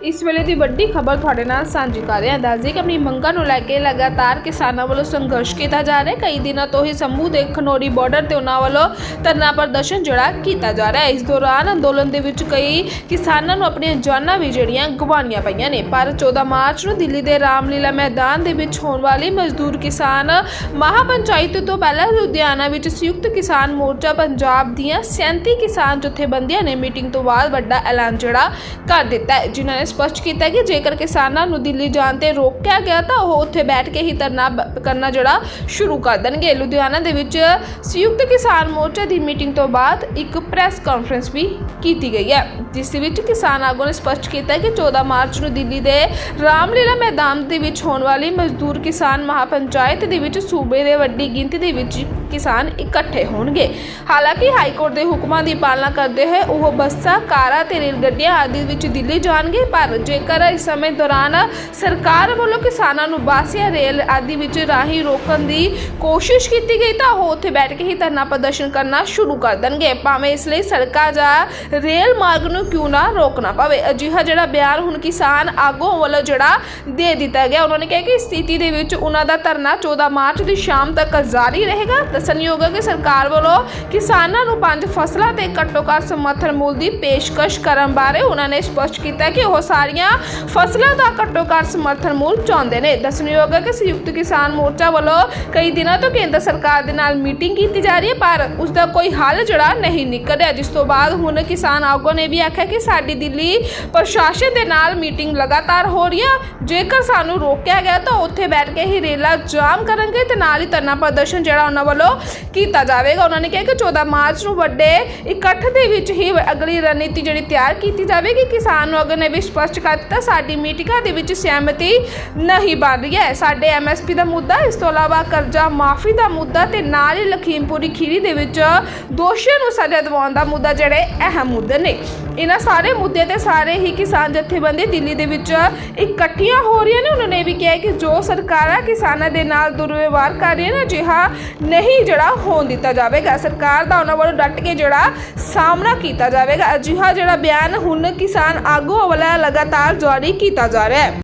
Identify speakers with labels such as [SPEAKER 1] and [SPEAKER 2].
[SPEAKER 1] ਇਸ ਵੇਲੇ ਦੀ ਵੱਡੀ ਖਬਰ ਤੁਹਾਡੇ ਨਾਲ ਸਾਂਝੀ ਕਰ ਰਹੇ ਹਾਂ ਦੱਸਦੇ ਕਿ ਆਪਣੀ ਮੰਗਾਂ ਨੂੰ ਲੈ ਕੇ ਲਗਾਤਾਰ ਕਿਸਾਨਾਂ ਵੱਲੋਂ ਸੰਘਰਸ਼ ਕੀਤਾ ਜਾ ਰਿਹਾ ਹੈ। ਕਈ ਦਿਨਾਂ ਤੋਂ ਹੀ ਸੰਭੂ ਦੇ ਖਨੋਰੀ ਬਾਰਡਰ ਤੇ ਉਹਨਾਂ ਵੱਲੋਂ ਧਰਨਾ ਪ੍ਰਦਰਸ਼ਨ ਜਿਹੜਾ ਕੀਤਾ ਜਾ ਰਿਹਾ ਹੈ। ਇਸ ਦੌਰਾਨ ਅੰਦੋਲਨ ਦੇ ਵਿੱਚ ਕਈ ਕਿਸਾਨਾਂ ਨੂੰ ਆਪਣੀਆਂ ਜਾਨਾਂ ਵੀ ਜਿਹੜੀਆਂ ਗਵਾਉਣੀਆਂ ਪਈਆਂ ਨੇ। ਪਰ 14 ਮਾਰਚ ਨੂੰ ਦਿੱਲੀ ਦੇ ਰਾਮਲੀਲਾ ਮੈਦਾਨ ਦੇ ਵਿੱਚ ਹੋਣ ਵਾਲੀ ਮਜ਼ਦੂਰ ਕਿਸਾਨ ਮਹਾਪੰਚਾਇਤ ਤੋਂ ਪਹਿਲਾਂ ਲੁਧਿਆਣਾ ਵਿੱਚ ਸੰਯੁਕਤ ਕਿਸਾਨ ਮੋਰਚਾ ਪੰਜਾਬ ਦੀਆਂ 37 ਕਿਸਾਨ ਜਥੇਬੰਦੀਆਂ ਨੇ ਮੀਟਿੰਗ ਤੋਂ ਬਾਅਦ ਵੱਡਾ ਐਲਾਨ ਜਿਹੜਾ ਕਰ ਦਿੱਤਾ ਹੈ, ਜਿਨ੍ਹਾਂ ਨੇ ਸਪਸ਼ਟ ਕੀਤਾ ਕਿ ਜੇਕਰ ਕਿਸਾਨਾਂ ਨੂੰ ਦਿੱਲੀ ਜਾਣ ਤੇ ਰੋਕਿਆ ਗਿਆ ਤਾਂ ਉਹ ਉੱਥੇ ਬੈਠ ਕੇ ਹੀ ਧਰਨਾ ਕਰਨਾ ਜਿਹੜਾ ਸ਼ੁਰੂ ਕਰ ਦੇਣਗੇ। ਲੁਧਿਆਣਾ ਦੇ ਵਿੱਚ ਸੰਯੁਕਤ ਕਿਸਾਨ ਮੋਰਚਾ ਦੀ ਮੀਟਿੰਗ ਤੋਂ ਬਾਅਦ ਇੱਕ ਪ੍ਰੈਸ ਕਾਨਫਰੰਸ ਵੀ ਕੀਤੀ ਗਈ ਹੈ, ਜਿਸ ਵਿੱਚ ਕਿਸਾਨ ਆਗੂ ਨੇ ਸਪਸ਼ਟ ਕੀਤਾ ਕਿ 14 ਮਾਰਚ ਨੂੰ ਦਿੱਲੀ ਦੇ ਰਾਮਲੀਲਾ ਮੈਦਾਨ ਦੇ ਵਿੱਚ ਹੋਣ ਵਾਲੀ ਮਜ਼ਦੂਰ ਕਿਸਾਨ ਮਹਾਪੰਚਾਇਤ ਦੇ ਵਿੱਚ ਸੂਬੇ ਦੇ ਵੱਡੀ ਗਿਣਤੀ ਦੇ ਵਿੱਚ ਕਿਸਾਨ ਇਕੱਠੇ ਹੋਣਗੇ। ਹਾਲਾਂਕਿ ਹਾਈ ਕੋਰਟ ਦੇ ਹੁਕਮਾਂ ਦੀ ਪਾਲਣਾ ਕਰਦੇ ਹੋਏ ਉਹ ਬੱਸਾਂ, ਕਾਰਾਂ ਤੇ ਰੇਲ ਗੱਡੀਆਂ ਆਦਿ ਵਿੱਚ ਦਿੱਲੀ ਜਾਣਗੇ ਪਰ ਜੇਕਰ ਇਸ ਸਮੇਂ ਦੌਰਾਨ ਸਰਕਾਰ ਵੱਲੋਂ ਕਿਸਾਨਾਂ ਨੂੰ ਬੱਸ ਜਾਂ ਰੇਲ ਆਦਿ ਵਿੱਚ ਰਾਹੀਂ ਰੋਕਣ ਦੀ ਕੋਸ਼ਿਸ਼ ਕੀਤੀ ਗਈ, ਤਾਂ ਉਹ ਉੱਥੇ ਬੈਠ ਕੇ ਹੀ ਧਰਨਾ ਪ੍ਰਦਰਸ਼ਨ ਕਰਨਾ ਸ਼ੁਰੂ ਕਰ ਦੇਣਗੇ। ਭਾਵੇਂ ਇਸ ਲਈ ਸੜਕਾਂ ਜਾਂ ਰੇਲ ਮਾਰਗ ਨੂੰ ਕਿਉਂ ਨਾ ਰੋਕਣਾ ਪਵੇ। ਅਜਿਹਾ ਜਿਹੜਾ ਬਿਆਨ ਹੁਣ ਕਿਸਾਨ ਆਗੂਆਂ ਵੱਲੋਂ ਜਿਹੜਾ ਦੇ ਦਿੱਤਾ ਗਿਆ, ਉਹਨਾਂ ਨੇ ਕਿਹਾ ਕਿ ਸਥਿਤੀ ਦੇ ਵਿੱਚ ਉਹਨਾਂ ਦਾ ਧਰਨਾ 14 ਮਾਰਚ ਦੀ ਸ਼ਾਮ ਤੱਕ ਜਾਰੀ ਰਹੇਗਾ। ਦੱਸਣਯੋਗ ਹੈ ਕਿ ਸਰਕਾਰ ਵੱਲੋਂ ਕਿਸਾਨਾਂ ਨੂੰ ਪੰਜ ਫਸਲਾਂ ਤੇ ਘੱਟੋ ਘੱਟ ਸਮਰਥਨ ਮੁੱਲ ਦੀ ਪੇਸ਼ਕਸ਼ ਕਰਨ ਬਾਰੇ ਉਹਨਾਂ ਨੇ ਸਪਸ਼ਟ ਕੀਤਾ ਕਿ ਉਹ ਸਾਰੀਆਂ ਫਸਲਾਂ ਦਾ ਘੱਟੋ ਘੱਟ ਸਮਰਥਨ ਮੁੱਲ ਚਾਹੁੰਦੇ ਨੇ। ਦੱਸਣਯੋਗ ਹੈ ਕਿ ਸੰਯੁਕਤ ਕਿਸਾਨ ਮੋਰਚਾ ਵੱਲੋਂ ਕਈ ਦਿਨਾਂ ਤੋਂ ਕੇਂਦਰ ਸਰਕਾਰ ਦੇ ਨਾਲ ਮੀਟਿੰਗ ਕੀਤੀ ਜਾ ਰਹੀ ਹੈ, ਪਰ ਉਸ ਦਾ ਕੋਈ ਹੱਲ ਜਿਹੜਾ ਨਹੀਂ ਨਿਕਲ ਰਿਹਾ ਜਿਸ ਤੋਂ ਬਾਅਦ ਹੁਣ ਕਿਸਾਨ ਆਗੂਆਂ ਨੇ ਵੀ ਆਖਿਆ ਕਿ ਸਾਡੀ ਦਿੱਲੀ ਪ੍ਰਸ਼ਾਸਨ ਦੇ ਨਾਲ ਮੀਟਿੰਗ ਲਗਾਤਾਰ ਹੋ ਰਹੀ ਹੈ। ਜੇਕਰ ਸਾਨੂੰ ਰੋਕਿਆ ਗਿਆ ਤਾਂ ਉੱਥੇ ਬੈਠ ਕੇ ਹੀ ਰੇਲਾ ਜਾਮ ਕਰਨਗੇ ਤੇ ਨਾਲ ਹੀ ਧਰਨਾ ਪ੍ਰਦਰਸ਼ਨ ਜਿਹੜਾ ਉਹਨਾਂ ਵੱਲੋਂ ਕੀਤਾ ਜਾਵੇਗਾ। ਉਹਨਾਂ ਨੇ ਕਿਹਾ ਕਿ 14 ਮਾਰਚ ਨੂੰ ਵੱਡੇ ਇਕੱਠ ਦੇ ਵਿੱਚ ਹੀ ਅਗਲੀ ਰਣਨੀਤੀ ਜਿਹੜੀ ਤਿਆਰ ਕੀਤੀ ਜਾਵੇਗੀ। ਕਿਸਾਨ ਆਗੂ ਨੇ ਵੀ ਸਪਸ਼ਟ ਕਰ ਦਿੱਤਾ, ਸਾਡੀ ਮੀਟਿੰਗਾਂ ਦੇ ਵਿੱਚ ਸਹਿਮਤੀ ਨਹੀਂ ਬਣ ਰਹੀ ਹੈ। ਸਾਡੇ ਐਮਐਸਪੀ ਦਾ ਮੁੱਦਾ, ਇਸ ਤੋਂ ਇਲਾਵਾ ਕਰਜ਼ਾ ਮਾਫੀ ਦਾ ਮੁੱਦਾ ਤੇ ਨਾਲ ਹੀ ਲਖੀਮਪੁਰੀ ਖੀਰੀ ਦੇ ਵਿੱਚ ਦੋਸ਼ੀਆਂ ਨੂੰ ਸਜ਼ਾ ਦਿਵਾਉਣ ਦਾ ਮੁੱਦਾ, ਜਿਹੜੇ ਅਹਿਮ ਮੁੱਦੇ ਨੇ। ਇਹਨਾਂ ਸਾਰੇ ਮੁੱਦੇ ਤੇ ਸਾਰੇ ਹੀ ਕਿਸਾਨ ਜਥੇਬੰਦੀ ਦਿੱਲੀ ਦੇ ਵਿੱਚ ਇਕੱਠੀਆਂ ਹੋ ਰਹੀਆਂ ਨੇ। ਉਹਨਾਂ ਨੇ ਇਹ ਵੀ ਕਿਹਾ ਕਿ ਜੋ ਸਰਕਾਰਾਂ ਕਿਸਾਨਾਂ ਦੇ ਨਾਲ ਦੁਰਵਿਵਹਾਰ ਕਰ ਰਹੀਆਂ ਨੇ, ਅਜਿਹਾ ਨਹੀਂ ਜਿਹੜਾ ਹੋਣ ਦਿੱਤਾ ਜਾਵੇਗਾ। ਸਰਕਾਰ ਦਾ ਉਹਨਾਂ ਵੱਲੋਂ ਡਟ ਕੇ ਜਿਹੜਾ ਸਾਹਮਣਾ ਕੀਤਾ ਜਾਵੇਗਾ। ਅਜਿਹਾ ਜਿਹੜਾ ਬਿਆਨ ਹੁਣ ਕਿਸਾਨ ਆਗੂ ਵੱਲੋਂ ਲਗਾਤਾਰ ਜਾਰੀ ਕੀਤਾ ਜਾ ਰਿਹਾ ਹੈ।